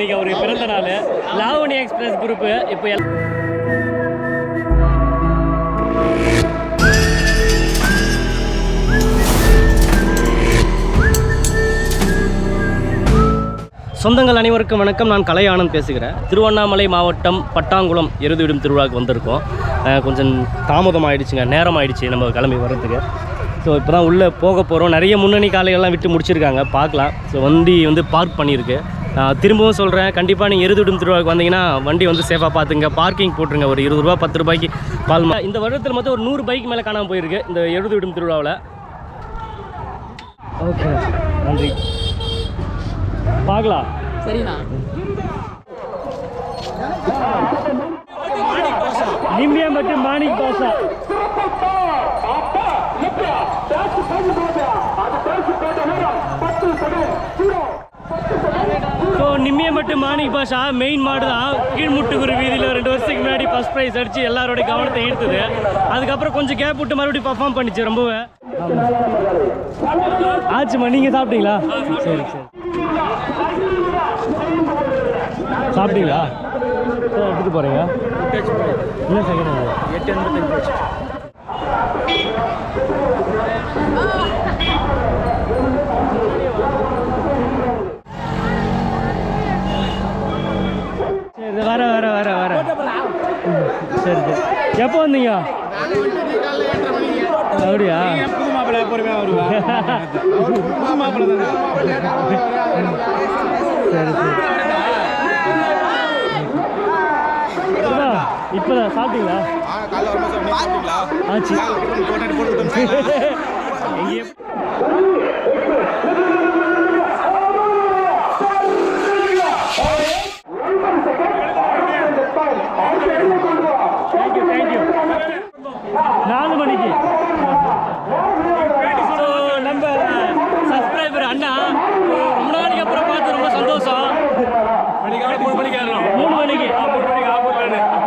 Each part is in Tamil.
இன்னைக்கு அவருக்கு பிறந்த நாள். லாவணி எக்ஸ்பிரஸ் குரூப்பு இப்போ எல் சொந்தங்கள் அனைவருக்கும் வணக்கம். நான் கலை ஆனந்த் பேசுகிறேன். திருவண்ணாமலை மாவட்டம் பட்டாங்குளம் எருதுவிடும் திருவிழாவுக்கு வந்திருக்கோம். கொஞ்சம் தாமதம் ஆகிடுச்சுங்க நேரம் ஆயிடுச்சு நம்ம கிளம்பி வர்றதுக்கு. ஸோ இப்போ தான் உள்ளே போக போகிறோம் நிறைய முன்னணி காலைகள்லாம் விட்டு முடிச்சிருக்காங்க. பார்க்கலாம். ஸோ வண்டி வந்து பார்க் பண்ணியிருக்கு. திரும்பவும் சொல்கிறேன் கண்டிப்பாக நீங்கள் எருதுவிடும் திருவிழாவுக்கு வந்தீங்கன்னா வண்டி வந்து சேஃபாக பார்த்துங்க பார்க்கிங் போட்டுருங்க ஒரு இருபது ரூபா பத்து ரூபாய்க்கு பால் இந்த வருடத்தில் மொத்தம் ஒரு நூறு பைக் மேலே காணாமல் போயிருக்கு இந்த எருதுவிடும் திருவிழாவில் ஓகே நன்றி பார்க்கலாம் சரிண்ணா நிம்மியம்பட்டு மாணிக் பாஷா ஸோ நிம்மியம்பட்டு மாணிக் பாஷா மெயின் மாடு தான் கீழ்முட்டுக்குரு வீதியில் ரெண்டு வருஷத்துக்கு முன்னாடி ஃபர்ஸ்ட் ப்ரைஸ் அடித்து எல்லாரோட கவனத்தை ஈர்த்துது. அதுக்கப்புறம் கொஞ்சம் கேப் விட்டு மறுபடியும் பர்ஃபார்ம் பண்ணிச்சு ரொம்பவே. ஆச்சுமா நீங்கள் சாப்பிட்டீங்களா? சரி சரி. சாப்பிட்டீங்களா? எடுத்துட்டு போகிறீங்க என்ன செகண்ட் எட்டு எண்பத்தஞ்சு சரி வர வர வர வர சரி சரி எப்போ வந்தீங்க? அப்படியா? புது மாப்பிள்ளை புது சரி. சரி இப்பதான் சாப்பிட்டீங்களா? ஆச்சு போட்டு போட்டு எங்கேயே தேங்க்யூ தேங்க்யூ நாலு மணிக்கு ஸோ நம்ம சப்ஸ்கிரைபர் அண்ணா ரொம்ப நாளைக்கு அப்புறம் பார்த்து ரொம்ப சந்தோஷம் மூணு மணிக்கு ஏறணும் மூணு மணிக்கு மூணு மணிக்கு ஆப்பூர்ல பதினெட்டு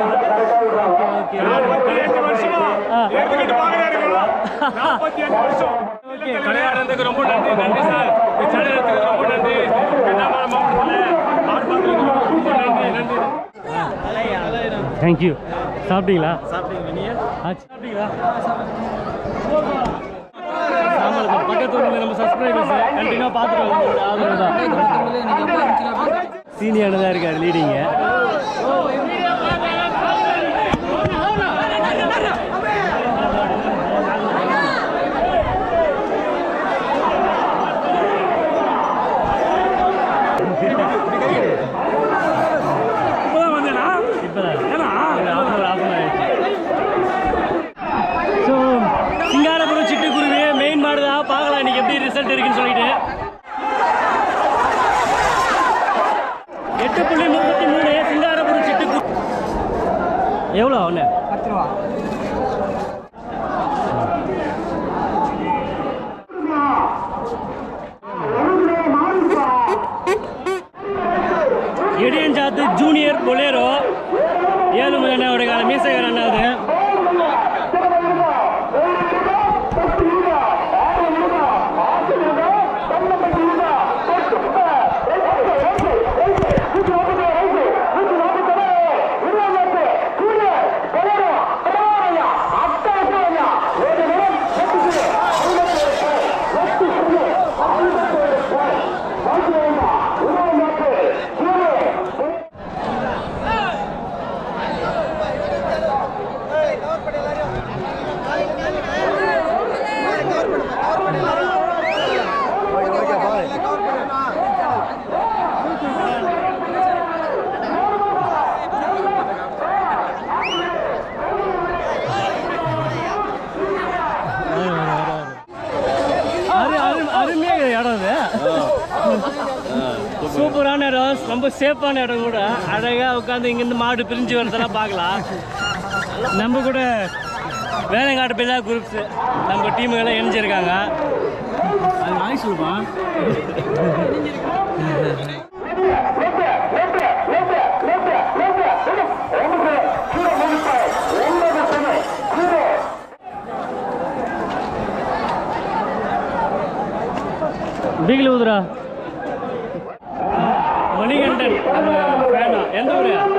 கல்யாணத்துக்கு ரொம்ப நன்றி நன்றி சார் சேனலுக்கு ரொம்ப நன்றி மாவட்டத்தில் ரொம்ப நன்றி நன்றி தேங்க்யூ சாப்பிட்டீங்களா சாப்பிட்டீங்க ஆச்சு சாப்பிட்டீங்களா பக்கத்து நம்ம சப்ஸ்கிரைபர்ஸ் கண்டினியூவாக பார்த்துட்டு வரோம் ஆதரவு தான் சீனியர் தான் இருக்காரு லீடிங்க இப்பதான் வந்தேனா இப்போதான் ஏன்னா ஸோ சிங்காரபுரம் சிட்டி ரிசல்ட் இருக்குன்னு சொல்லிட்டு எட்டு புள்ளி முப்பத்தி மூணு சிங்காரபுரம் சிட்டு எவ்வளோ ஒன்று பத்து ரூபா இடியஞ்சாத்து ஜூனியர் பொலேரோ ஏழு மணி அண்ணாவுடைய கால மீசகர் அண்ணாவது அரு அரு அருமையாக இடம் இது சூப்பரான இடம் ரொம்ப சேஃபான இடம் கூட. அழகாக உட்காந்து இங்கேருந்து மாடு பிரிஞ்சு வரதெல்லாம் பார்க்கலாம். நம்ம கூட வேலைங்காட்டு பிள்ளை குரூப்ஸு நம்ம டீமுகள்லாம் இணைஞ்சிருக்காங்க. அது வாய் சொல்லுவான் பிகில் ஊதுரா ஃபேனா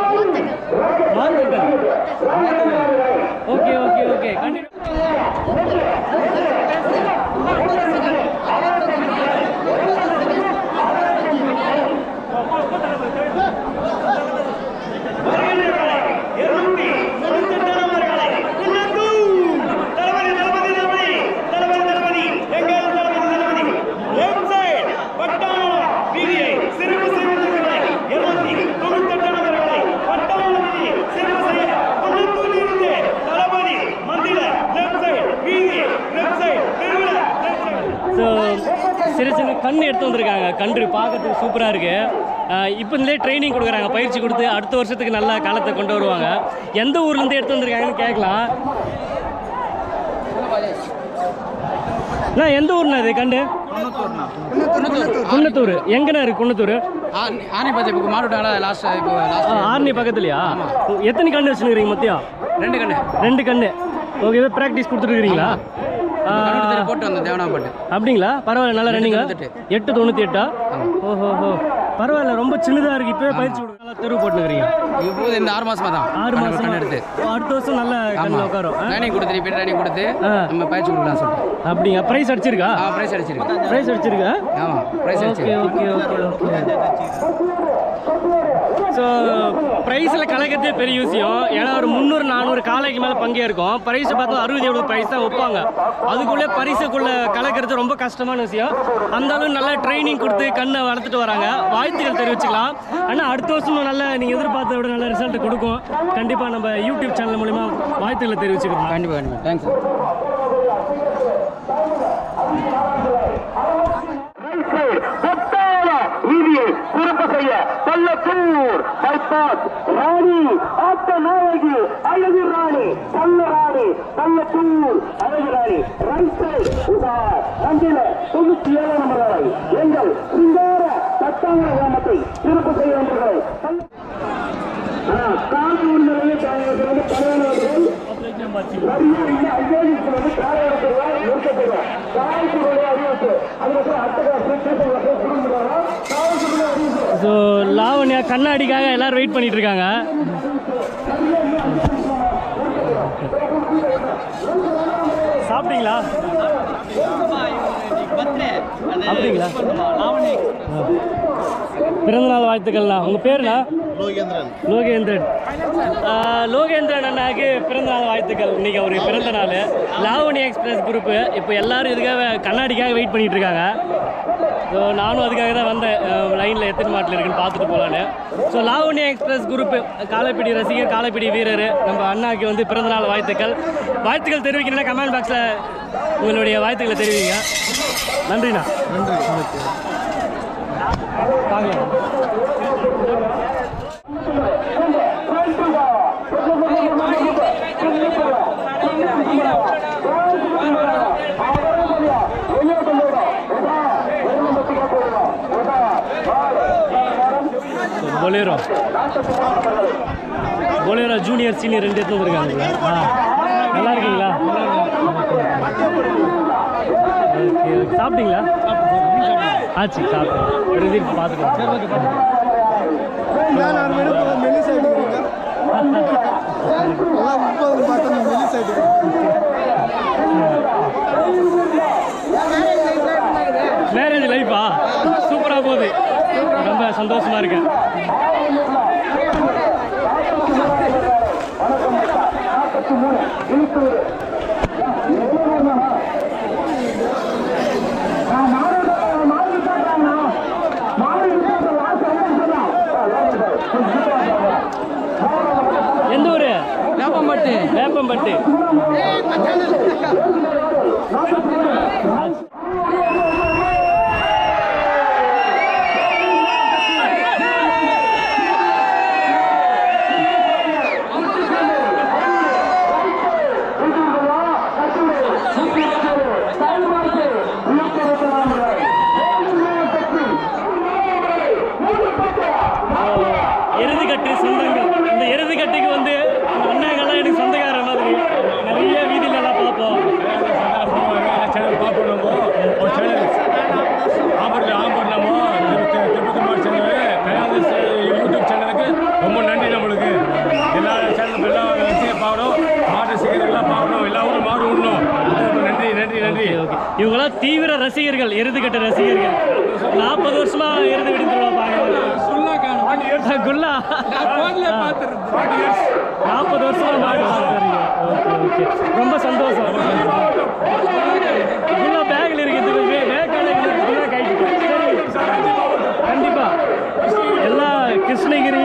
கண் எடுத்து வந்திருக்காங்க. கன்று பார்க்கறதுக்கு சூப்பராக இருக்குது இப்போ இருந்தே ட்ரைனிங் கொடுக்குறாங்க. பயிற்சி கொடுத்து அடுத்த வருஷத்துக்கு நல்ல காலத்தை கொண்டு வருவாங்க. எந்த ஊர்லேருந்து எடுத்து வந்திருக்காங்கன்னு கேட்கலாம். அண்ணா எந்த ஊர்ண்ணா இது கண்டு குன்னத்தூர். எங்கண்ணா இருக்கு குன்னத்தூர்? ஆனைப்பத்தி இப்போ மாடுட்டாங்களா லாஸ்ட் இப்போ பக்கத்துலையா? எத்தனை கண்ணு வச்சுருக்கிறீங்க மொத்தம்? ரெண்டு கண்ணு. ரெண்டு கண்ணு. ஓகே ப்ராக்டிஸ் தெரு போட்டு வந்தோம் தேவனாப்பட்டு அப்படிங்களா? பரவாயில்ல நல்லா தொண்ணூத்தெட்டு. எட்டு தொண்ணூற்றி எட்டா? ஓஹோ ஹோ பரவாயில்ல ரொம்ப சின்னதாக இருக்கு. இப்போவே பயிற்சி நல்லா தெருவு போட்டுக்கிறீங்க இப்போது இந்த ஆறு மாசமா தான். ஆறு மாதம் எடுத்து அடுத்த வருஷம் நல்ல கண்ணில் உட்காரும்? ட்ரைனிங் கொடுத்து இப்போ ட்ரைனிங் கொடுத்து. நம்ம பயிற்சி கொடுக்கலாம் சொல்லிட்டு. அப்படிங்க ப்ரைஸ் அடிச்சிருக்கா? ஆ ப்ரைஸ் அடிச்சிருக்கு. ப்ரைஸ் அடிச்சிருக்கா? ஆமாம் ப்ரைஸ் ஓகே அடிச்சிருக்கு ஓகே ஓகே ஓகே. ஸோ ப்ரைஸில் கலக்கிறதே பெரிய விஷயம். ஏன்னா ஒரு முந்நூறு நானூறு காலைக்கு மேலே பங்கேற்கும். ப்ரைஸ் பார்த்தா அறுபது எழுபது ப்ரைஸ் தான் வைப்பாங்க அதுக்குள்ளே பரிசுக்குள்ளே கலக்கிறது ரொம்ப கஷ்டமான விஷயம். அந்த அளவு நல்லா ட்ரைனிங் கொடுத்து கண்ணை வளர்த்துட்டு வராங்க. வாழ்த்துக்கள் தெரிவிச்சுக்கலாம். ஆனால் அடுத்த வருஷமும் நல்லா நீங்கள் எதிர்பார்த்த விட நல்ல ரிசல்ட் கொடுக்கும். கண்டிப்பாக நம்ம யூடியூப் சேனல் மூலிமா வாழ்த்துக்களை தெரிவிச்சுக்கலாம். கண்டிப்பாக கண்டிப்பாக தேங்க்ஸ் வீதியை செய்ய பல்லத்தூர் பைபாஸ் ராணி ஆத்த நாயகி அழகு ராணி பல்ல ராணி பல்லத்தூர் அழகு ராணி ரைட் சைடு உதார் அஞ்சில தொண்ணூத்தி ஏழாம் நம்பர் வரை எங்கள் சிங்கார தட்டாங்க கிராமத்தை சிறப்பு செய்ய வந்தவர்களை காந்தி உரிமையை தலைவர்கள் தலைவர்கள் ஸோ லாவண்யா கண்ணாடிக்காக எல்லாரும் வெயிட் பண்ணிட்டு இருக்காங்க சாப்பிட்டீங்களா அப்படிங்களா? பிறந்தநாள் வாழ்த்துக்கள்ண்ணா. உங்கள் பேருண்ணா? லோகேந்திரன். லோகேந்திரன். லோகேந்திரன் அண்ணாக்கு பிறந்தநாள் வாழ்த்துக்கள். இன்னைக்கு அவருக்கு பிறந்த நாள். லாவணி எக்ஸ்பிரஸ் குரூப்பு இப்போ எல்லாரும் இதுக்காக கண்ணாடிக்காக வெயிட் பண்ணிட்டு இருக்காங்க. ஸோ நானும் அதுக்காக தான் வந்தேன். லைனில் எத்தனை மாட்டில் இருக்குன்னு பார்த்துட்டு போகலான்னு ஸோ லாவண்யா எக்ஸ்பிரஸ் குரூப்பு காலைப்பிடி ரசிகர் காலைப்பிடி வீரர் நம்ம அண்ணாக்கு வந்து பிறந்தநாள் வாழ்த்துக்கள். வாழ்த்துக்கள் தெரிவிக்கணும்னா கமெண்ட் பாக்ஸில் உங்களுடைய வாழ்த்துக்களை தெரிவிங்க. நன்றிண்ணா. நன்றி. பொலேரோ பொலேரோ ஜூனியர் சீனியர் ரெண்டு எடுத்து வந்துருக்காங்களா ஆ நல்லா இருக்கீங்களா? சாப்பிட்டீங்களா? ஆச்சு சாப்பிட்டேன் ரிசீட் பார்த்துக்கலாம் மேரேஜ் லைஃபா சூப்பராக போகுது. ரொம்ப சந்தோஷமா இருக்கேன் எந்த ஊர் வேப்பம்பட்டு வேப்பம்பட்டு எருதுகட்டு சொந்தங்கள் இந்த எருதுகட்டுக்கு வந்து அண்ணாங்கெல்லாம் எனக்கு சொந்தக்கார மாதிரி நிறைய வீதியில எல்லாம் பார்ப்போம் சேனல் பார்ப்போம் நம்ம ஒரு சேனல் ஆம்பூரில் ஆம்பூர் நம்ம திரு- திருப்பதி மாடு சேனல் கல்யாண யூடியூப் சேனலுக்கு ரொம்ப நன்றி நம்மளுக்கு எல்லா சேனலும் எல்லா விஷயம் பார்க்கணும் மாடு சீக்கிரம் எல்லாம் பார்க்கணும் எல்லா ஊரும் மாடு விடணும் ரொம்ப நன்றி நன்றி நன்றி ஓகே இவங்களாம் தீவிர ரசிகர்கள் எருதுகட்ட ரசிகர்கள். நாற்பது வருஷமா எருது விடும் குல்லா. நாற்பது வருஷமா ஓகே ஓகே. ரொம்ப சந்தோஷம் குல்லா பேக்கில் இருக்குது வேக்கால குல்லா கைட்டு சரி கண்டிப்பா எல்லா கிருஷ்ணகிரி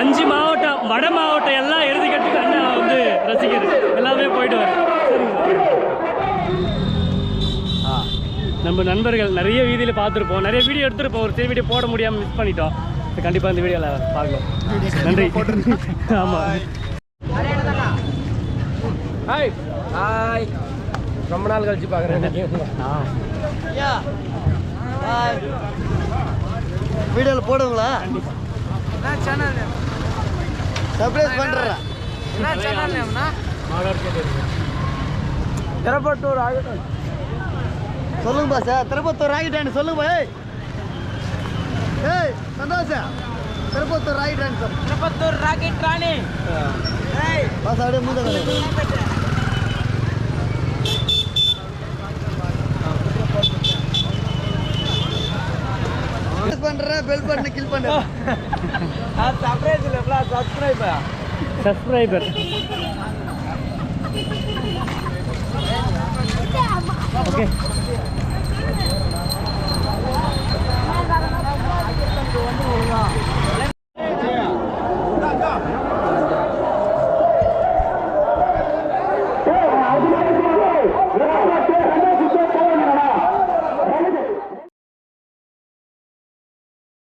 அஞ்சு மாவட்டம் வட மாவட்டம் எல்லாம் எருதுகட்டுக்கு அண்ணா வந்து ரசிகர் எல்லாமே போயிட்டு வர நம்ம நண்பர்கள் நிறைய வீதியில் பார்த்துருப்போம். நிறைய வீடியோ எடுத்திருப்போம். ஒரு சில வீடியோ போட முடியாமல் மிஸ் பண்ணிட்டோம். கண்டிப்பாக இந்த வீடியோவில் பார்க்கலாம். நன்றி. ஆமாம் ஹாய் ஹாய் ரொம்ப நாள் கழிச்சு பார்க்குறேன் வீடியோவில் போடுங்களா சர்ப்ரைஸ் பண்ணுறேன் திருப்பட்டூர் சொல்லுங்கப்பா சார். திருப்பத்தூர் ராக்கெட் சொல்லுங்க ஏய். ஏய் சந்தோஷம். Tirupattur rocket sir. Tirupattur rocket Rani boss அப்படியே மூந்த பண்றேன் பெல் பண்ணு கில் பண்ணு. சர்ப்ரைஸ் இல்லைங்களா சப்ஸ்கிரைப் சப்ஸ்கிரைபர் ஓகே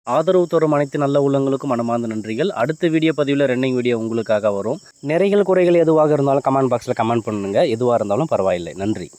ஆதரவு தரும் அனைத்து நல்ல உள்ளங்களுக்கும் மனமார்ந்த நன்றிகள். அடுத்த வீடியோ பதிவில் ரன்னிங் வீடியோ உங்களுக்காக வரும். நிறைகள் குறைகள் எதுவாக இருந்தாலும் கமெண்ட் பாக்ஸில் கமெண்ட் பண்ணுங்கள் எதுவாக இருந்தாலும் பரவாயில்லை. நன்றி.